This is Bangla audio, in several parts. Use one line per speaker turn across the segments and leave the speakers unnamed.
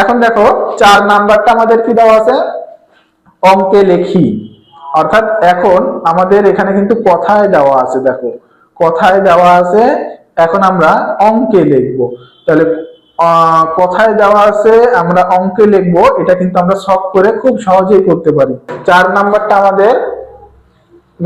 এখন দেখো চার নাম্বারটা আমাদের কি দেওয়া আছে অঙ্কে লেখি অর্থাৎ এখন আমাদের এখানে কিন্তু কথায় দেওয়া আছে দেখো কথায় দেওয়া আছে এখন আমরা অঙ্কে লিখব তাহলে কথায় দেওয়া আছে আমরা অঙ্কে লিখব এটা কিন্তু আমরা শখ করে খুব সহজেই করতে পারি চার নাম্বারটা আমাদের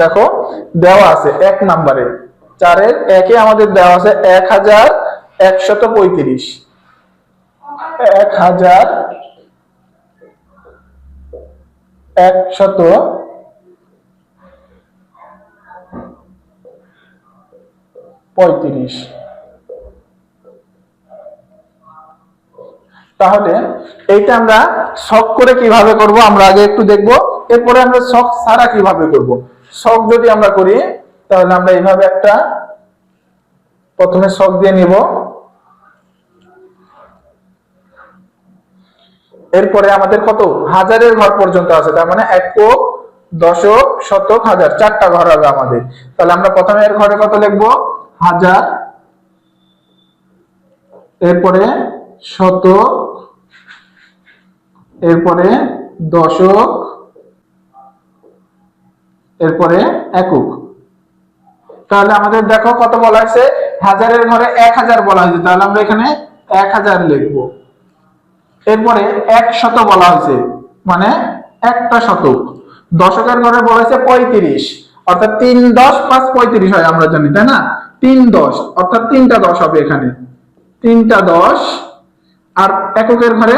দেখো দেওয়া আছে এক নাম্বারে চারের একে আমাদের দেওয়া আছে এক হাজার একশত পঁয়ত্রিশ এক হাজার একশত পঁয়ত্রিশ তাহলে এইটা আমরা শখ করে কিভাবে করব আমরা আগে একটু দেখব এরপরে আমরা শখ ছাড়া কিভাবে করব শখ যদি আমরা করি তাহলে আমরা এইভাবে একটা প্রথমে শখ দিয়ে নিব এরপরে আমাদের কত হাজারের ঘর পর্যন্ত আছে তার মানে একক দশক শতক হাজার চারটা ঘর হবে আমাদের তাহলে আমরা প্রথমে এর ঘরে কত লিখব হাজার এরপরে শত এরপরে দশক এরপরে একক তাহলে আমাদের দেখো কত বলা হয়েছে হাজারের ঘরে এক হাজার বলা হয়েছে তাহলে আমরা এখানে এক হাজার লিখবো এরপরে এক শত বলা হয়েছে মানে একটা শতক দশকের ঘরে বলা হয়েছে পঁয়ত্রিশ অর্থাৎ তিন দশ পাঁচ পঁয়ত্রিশ হয় আমরা জানি তাই না তিন দশ অর্থাৎ তিনটা দশ হবে এখানে তিনটা দশ আর এককের ঘরে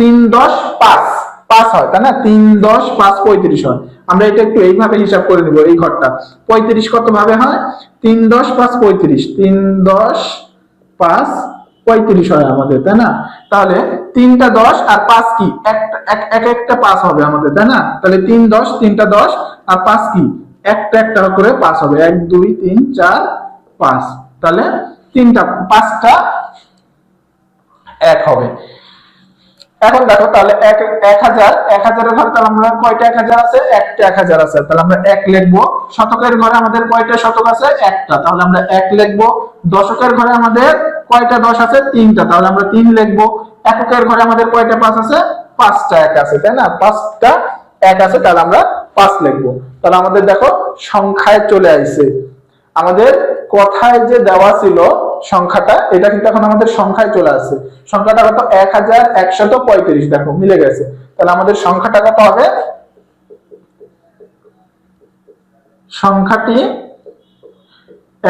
তিন দশ পাঁচ পাঁচ হয় তাই না তিন দশ পাঁচ পঁয়ত্রিশ হয় আমরা এটা একটু এইভাবে হিসাব করে নিব এই ঘরটা পঁয়ত্রিশ কত ভাবে হয় তিন দশ পাঁচ পঁয়ত্রিশ তিন দশ পাঁচ পঁয়ত্রিশ হয় আমাদের তাই না তাহলে তিনটা দশ আর পাঁচ কি একটা পাঁচ হবে আমাদের তাই না তাহলে তিন দশ তিনটা দশ আর পাঁচ কি একটা একটা করে পাঁচ হবে এক দুই তিন চার পাঁচ তাহলে তিনটা পাঁচটা এক হবে এখন দেখো তাহলে এক এক হাজার এক হাজারের ঘরে তাহলে আমরা কয়টা এক হাজার আছে একটা এক হাজার আছে তাহলে আমরা এক লিখবো শতকের ঘরে আমাদের কয়টা শতক আছে একটা তাহলে আমরা এক লিখবো দশকের ঘরে আমাদের কয়টা দশ আছে তিনটা তাহলে আমরা তিন লিখবো এককের ঘরে আমাদের কয়টা পাঁচ আছে পাঁচটা এক আছে তাই না পাঁচটা এক আছে তাহলে আমরা পাঁচ লিখবো তাহলে আমাদের দেখো সংখ্যায় চলে আইছে আমাদের কথায় যে দেওয়া ছিল সংখ্যাটা এটা কিন্তু এখন আমাদের সংখ্যায় চলে আসছে সংখ্যাটা কত এক হাজার একশত পঁয়ত্রিশ দেখো মিলে গেছে তাহলে আমাদের সংখ্যাটা কত হবে সংখ্যাটি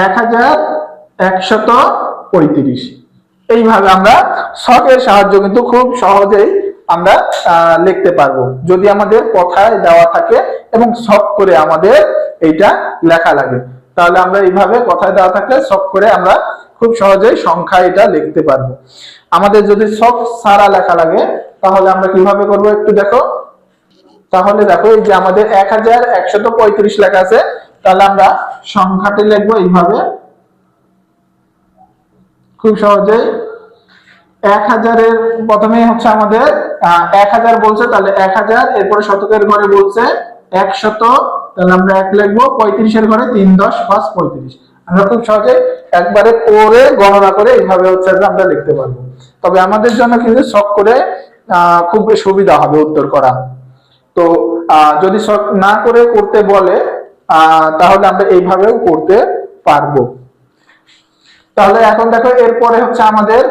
এক হাজার একশত পঁয়ত্রিশ এইভাবে আমরা শখের সাহায্য কিন্তু খুব সহজেই আমরা লিখতে পারবো যদি আমাদের কথায় দেওয়া থাকে এবং শখ করে আমাদের এইটা লেখা লাগে তাহলে আমরা এইভাবে কথায় দেওয়া থাকলে শখ করে আমরা খুব সহজেই সংখ্যা এটা লিখতে পারবো আমাদের যদি শখ সারা লেখা লাগে তাহলে আমরা কিভাবে করব একটু দেখো তাহলে দেখো এই যে আমাদের এক হাজার একশত পঁয়ত্রিশ লেখা আছে তাহলে আমরা সংখ্যাটি লিখবো এইভাবে খুব সহজে এক হাজারের প্রথমে হচ্ছে আমাদের এক হাজার বলছে তাহলে এক হাজার এরপরে শতকের ঘরে বলছে একশত তাহলে আমরা এক লিখবো পঁয়ত্রিশের ঘরে তিন দশ পাঁচ পঁয়ত্রিশ আমরা খুব সহজে একবারে পরে গণনা করে এইভাবে হচ্ছে আমরা লিখতে পারবো তবে আমাদের জন্য কিন্তু শখ করে খুব সুবিধা হবে উত্তর করা তো যদি শখ না করে করতে বলে তাহলে আমরা এইভাবেও করতে পারবো তাহলে এখন দেখো এরপরে হচ্ছে আমাদের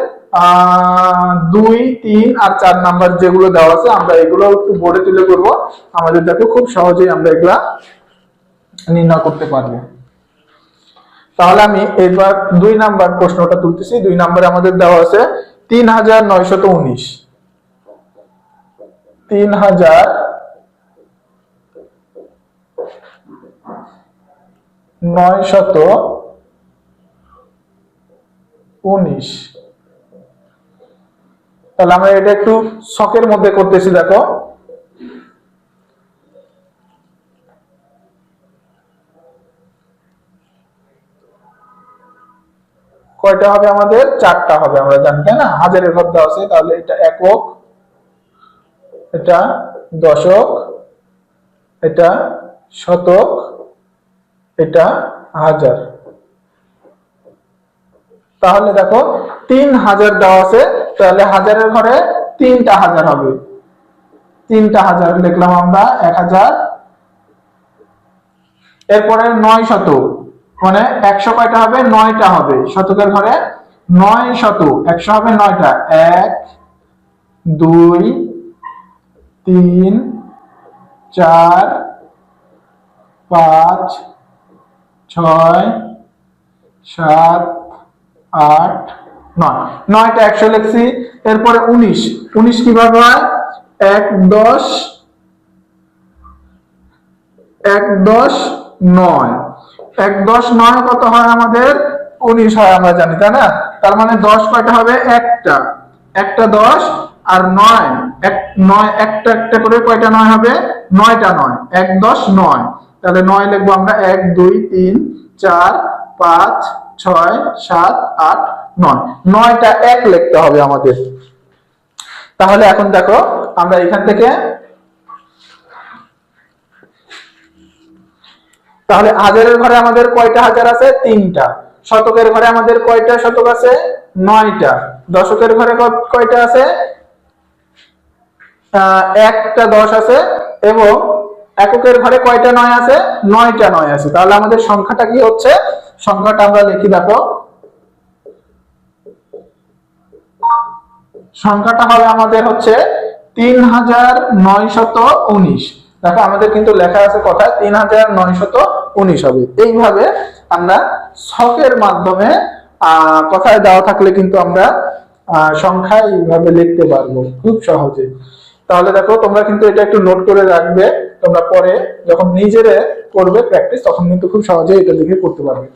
দুই তিন আর চার নাম্বার যেগুলো দেওয়া আছে আমরা এগুলো একটু বোর্ডে তুলে আমাদের দেখো খুব সহজেই আমরা এগুলা নির্ণয় করতে পারবো তাহলে আমি এবার দুই নাম্বার প্রশ্নটা তুলতেছি দুই নাম্বারে আমাদের দেওয়া আছে তিন হাজার নয়শত উনিশ তিন হাজার নয় উনিশ তাহলে আমরা এটা একটু শখের মধ্যে করতেছি দেখো কয়টা হবে আমাদের চারটা হবে আমরা জানি তাই না হাজারের ঘর দেওয়া আছে তাহলে এটা একক এটা দশক এটা শতক এটা হাজার তাহলে দেখো তিন হাজার দেওয়া আছে তাহলে হাজারের ঘরে তিনটা হাজার হবে তিনটা হাজার লিখলাম আমরা এক হাজার এরপরে নয় শতক মানে একশো কয়টা হবে নয়টা হবে শতকের ঘরে নয় শত একশো হবে নয়টা এক দুই তিন চার পাঁচ ছয় সাত আট নয় নয়টা একশো লিখছি এরপরে উনিশ উনিশ কিভাবে হয় এক দশ এক দশ নয় এক দশ নয় কত হয় আমাদের উনিশ হয় আমরা জানি তাই না তার মানে দশ কয়টা হবে একটা একটা দশ আর নয় এক নয় একটা একটা করে কয়টা নয় হবে নয়টা নয় এক দশ নয় তাহলে নয় লিখবো আমরা এক দুই তিন চার পাঁচ ছয় সাত আট নয় নয়টা এক লিখতে হবে আমাদের তাহলে এখন দেখো আমরা এখান থেকে তাহলে হাজারের ঘরে আমাদের কয়টা হাজার আছে তিনটা শতকের ঘরে আমাদের কয়টা শতক আছে নয়টা দশকের ঘরে কয়টা আছে একটা দশ আছে এবং এককের ঘরে কয়টা নয় আছে নয়টা নয় আছে তাহলে আমাদের সংখ্যাটা কি হচ্ছে সংখ্যাটা আমরা লিখি দেখো সংখ্যাটা হবে আমাদের হচ্ছে তিন হাজার নয়শত উনিশ দেখো আমাদের কিন্তু লেখা আছে কথা তিন হাজার নয়শত উনিশ হবে এইভাবে আমরা ছকের মাধ্যমে কথায় দেওয়া থাকলে কিন্তু আমরা সংখ্যা এইভাবে লিখতে পারবো খুব সহজে তাহলে দেখো তোমরা কিন্তু এটা একটু নোট করে রাখবে তোমরা পরে যখন নিজেরে করবে প্র্যাকটিস তখন কিন্তু খুব সহজে এটা লিখে করতে পারবে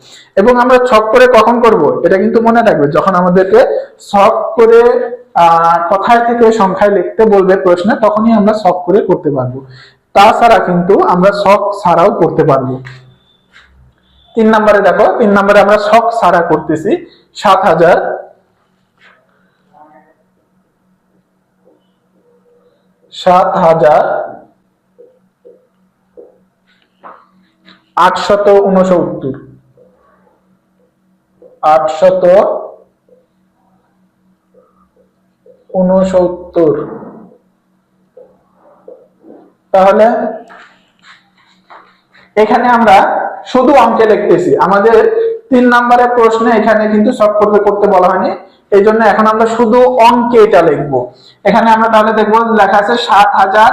এবং আমরা ছক করে কখন করব এটা কিন্তু মনে রাখবে যখন আমাদেরকে ছক করে কথায় থেকে সংখ্যায় লিখতে বলবে প্রশ্নে তখনই আমরা ছক করে করতে পারবো তাছাড়া কিন্তু আমরা ছক ছাড়াও করতে পারবো তিন নম্বরে দেখো তিন নম্বরে আমরা ছক ছাড়া করতেছি সাত হাজার সাত হাজার আটশত উনসত্তর আটশত উনসত্তর তাহলে এখানে আমরা শুধু অঙ্কে লিখতেছি আমাদের তিন নম্বরের প্রশ্নে এখানে কিন্তু সব করতে করতে বলা হয়নি এই জন্য এখন আমরা শুধু অঙ্কে এটা লিখবো এখানে আমরা তাহলে দেখবো লেখা আছে সাত হাজার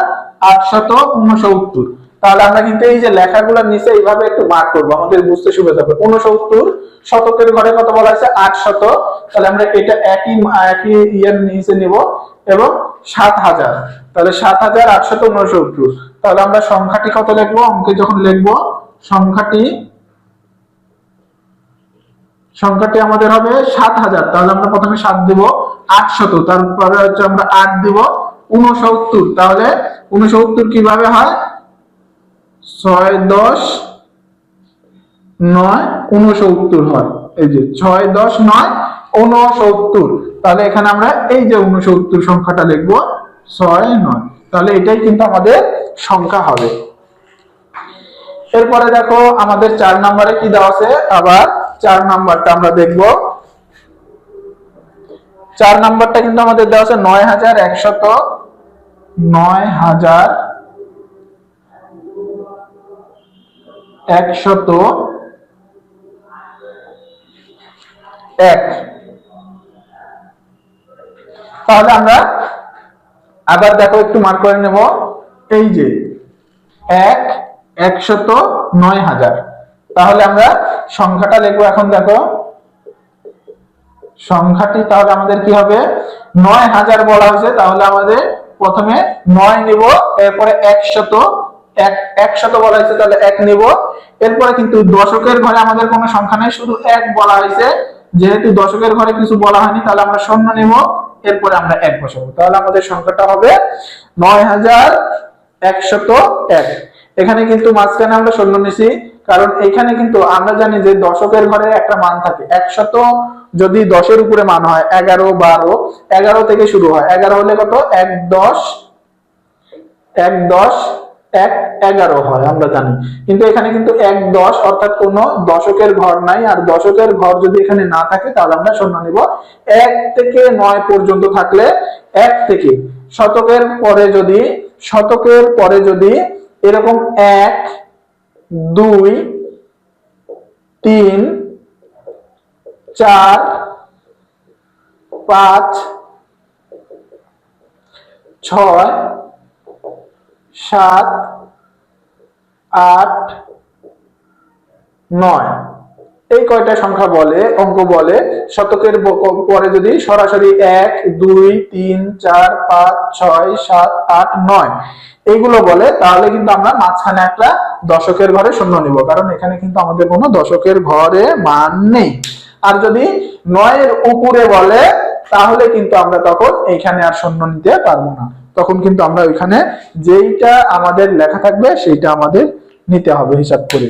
আটশত উনসত্তর তাহলে আমরা কিন্তু এই যে লেখাগুলো নিচে এইভাবে একটু মার্ক করবো আমাদের বুঝতে সুবিধা হবে উনসত্তর শতকের ঘরে কত বলা আছে আট শত তাহলে আমরা এটা একই একই ইয়ার নিচে নিব এবং সাত হাজার তাহলে সাত হাজার আটশত উনসত্তর তাহলে আমরা সংখ্যাটি কত লিখবো অঙ্কে যখন লিখবো সংখ্যাটি সংখ্যাটি আমাদের হবে সাত হাজার তাহলে আমরা প্রথমে সাত দিব আটশত তারপরে হচ্ছে আমরা আট দিব উনসত্তর তাহলে উনসত্তর কিভাবে হয় ছয় দশ নয় উনসত্তর হয় এই যে ছয় দশ নয় উনসত্তর তাহলে এখানে আমরা এই যে উনসত্তর সংখ্যাটা লিখব ছয় নয় তাহলে এটাই কিন্তু আমাদের সংখ্যা হবে এরপরে দেখো আমাদের চার নম্বরে কি দেওয়া আছে আবার চার নাম্বারটা আমরা দেখব চার নাম্বারটা কিন্তু আমাদের দেওয়া আছে নয় হাজার একশত নয় হাজার একশত এক তাহলে আমরা আবার দেখো একটু মার করে নেব এই যে এক একশত নয় হাজার তাহলে আমরা সংখ্যাটা লিখবো এখন দেখো সংখ্যাটি তাহলে আমাদের কি হবে নয় হাজার বলা হয়েছে তাহলে আমাদের প্রথমে নয় নিব এরপরে একশত এক একশত বলা হয়েছে তাহলে এক নেব এরপরে কিন্তু দশকের ঘরে আমাদের কোনো সংখ্যা নেই শুধু এক বলা হয়েছে যেহেতু দশকের ঘরে কিছু বলা হয়নি তাহলে আমরা শূন্য নেব এরপরে আমরা এক বসাবো তাহলে আমাদের সংখ্যাটা হবে নয় হাজার একশত এক এখানে কিন্তু মাঝখানে আমরা শূন্য নিছি কারণ এখানে কিন্তু আমরা জানি যে দশকের ঘরে একটা মান থাকে একশত যদি দশের উপরে মান হয় এগারো বারো এগারো থেকে শুরু হয় এগারো হলে কত এক দশ এক দশ এক এগারো হয় আমরা জানি কিন্তু এখানে কিন্তু এক দশ অর্থাৎ কোন দশকের ঘর নাই আর দশকের ঘর যদি এখানে না থাকে তাহলে আমরা শূন্য নিব এক থেকে নয় পর্যন্ত থাকলে এক থেকে শতকের পরে যদি শতকের পরে যদি এরকম এক দুই তিন চার পাঁচ ছয় সাত আট নয় এই কয়টা সংখ্যা বলে অঙ্ক বলে শতকের পরে যদি সরাসরি এক দুই তিন চার পাঁচ ছয় সাত আট নয় এইগুলো বলে তাহলে কিন্তু আমরা মাঝখানে একটা দশকের ঘরে শূন্য নিব কারণ এখানে কিন্তু আমাদের কোনো দশকের ঘরে মান নেই আর যদি নয়ের উপরে বলে তাহলে কিন্তু আমরা তখন এখানে আর শূন্য নিতে পারবো না তখন কিন্তু আমরা ওইখানে যেইটা আমাদের লেখা থাকবে সেইটা আমাদের নিতে হবে হিসাব করে